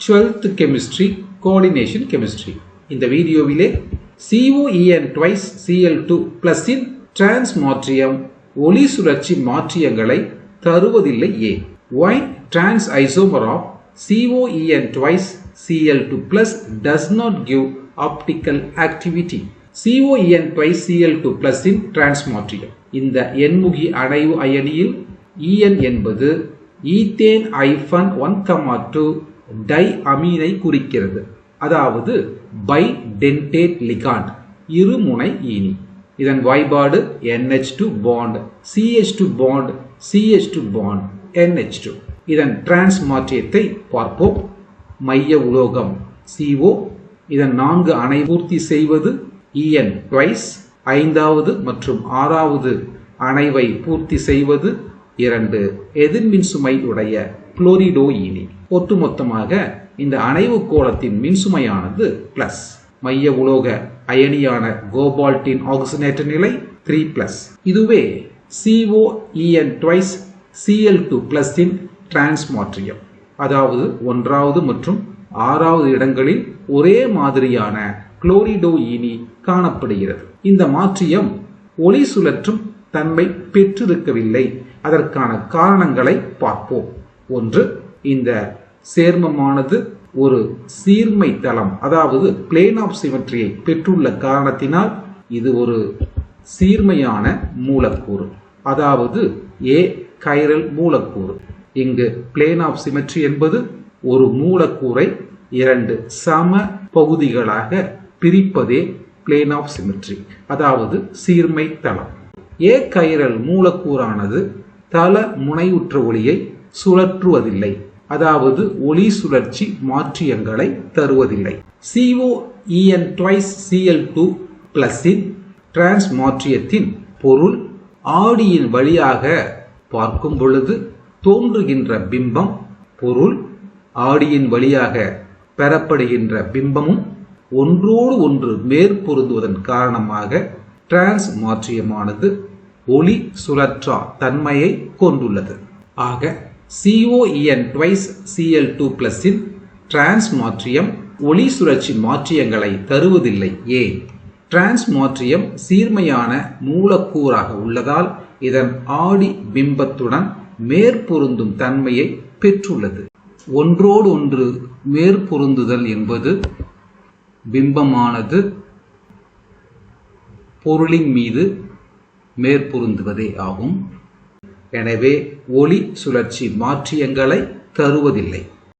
Twelfth chemistry coordination chemistry இந்த வீடியோவிலே COEN twice CL two பிளஸின் டிரான்ஸ் மாற்றியம் ஒளி சுழற்சி மாற்றியங்களை தருவதில்லை ஏன் why trans isomer of COEN twice CL two plus does not give optical activity COEN twice CL two பிளஸின் trans மாற்றியம் இந்த எண்முகி அடைவு அயனியில் இஎன் என்பது ethane hyphen one comma two tie அமீனை குறிக்கிறது. அதாவது பை டென்டேட் லிகாண்ட் இருமுனை ஈனி. இதன் வாய்பாடு NH two bond CH two bond CH two bond NH two. இதன் டிரான்ஸ் மாற்றியத்தை பார்ப்போம். மைய உலோகம் சிஓ. இதன் நான்கு அணை பூர்த்தி செய்வது இஎன் ட்வைஸ் ஐந்தாவது மற்றும் ஆறாவது அணைவை பூர்த்தி செய்வது இரண்டு. எதிர்மின் சுமை உடைய குளோரிடோ இனி ஒட்டுமொத்தமாக இந்த அணைவு கோலத்தின் மின்சுமையானது பிளஸ் மைய உலோக அயனியான கோபால்டின் ஆக்சினேட்டர் நிலை த்ரீ பிளஸ் இதுவே சிஓஇஎன் ட்வைஸ் சிஎல் டூ பிளஸின் டிரான்ஸ் மாற்றியம் அதாவது ஒன்றாவது மற்றும் ஆறாவது இடங்களில் ஒரே மாதிரியான குளோரிடோ ஈனி காணப்படுகிறது. இந்த மாற்றியம் ஒளி சுழற்றும் தன்மை பெற்றிருக்கவில்லை. அதற்கான காரணங்களை பார்ப்போம். ஒன்று இந்த சேர்மமானது ஒரு சீர்மை தளம் அதாவது பிளேன் ஆஃப் சிமெட்ரியை பெற்றுள்ள காரணத்தினால் இது ஒரு சீர்மையான மூலக்கூறு. அதாவது ஏ கைரல் மூலக்கூறு. இங்கு பிளேன் ஆஃப் சிமெட்ரி என்பது ஒரு மூலக்கூறை இரண்டு சம பகுதிகளாக பிரிப்பதே பிளேன் ஆஃப் சிமெட்ரி அதாவது சீர்மை தளம். ஏ கைரல் மூலக்கூறானது தல முனைவுற்ற ஒளியை சுழற்றுவதில்லை. அதாவது ஒளி சுழற்சி மாற்றியங்களை தருவதில்லை. சிஓஇஎன் டுவைஸ் சிஎல் டூ பிளஸின் டிரான்ஸ் மாற்றியத்தின் பொருள் ஆடியின் வழியாக பார்க்கும் பொழுது தோன்றுகின்ற பிம்பம் பொருள் ஆடியின் வழியாக பெறப்படுகின்ற பிம்பமும் ஒன்றோடு ஒன்று மேற்பொருந்துவதன் காரணமாக டிரான்ஸ் மாற்றியமானது ஒளி சுழற்றா தன்மையை கொண்டுள்ளது. ஆக சிஓஇஎன் டுவைஸ் சிஎல் டூ பிளஸின் டிரான்ஸ் மாற்றியம் ஒளி சுழற்சி மாற்றியங்களை தருவதில்லை. ஏன் டிரான்ஸ் மாற்றியம் சீர்மையான மூலக்கூறாக உள்ளதால் இதன் ஆடி பிம்பத்துடன் மேற்பொருந்தும் தன்மையை பெற்றுள்ளது. ஒன்றோடு ஒன்று மேற்பொருந்துதல் என்பது பிம்பமானது பொருளின் மீது மேற்பொருந்துவதே ஆகும். எனவே ஒளி சுழற்சி மாற்றியங்களை தருவதில்லை.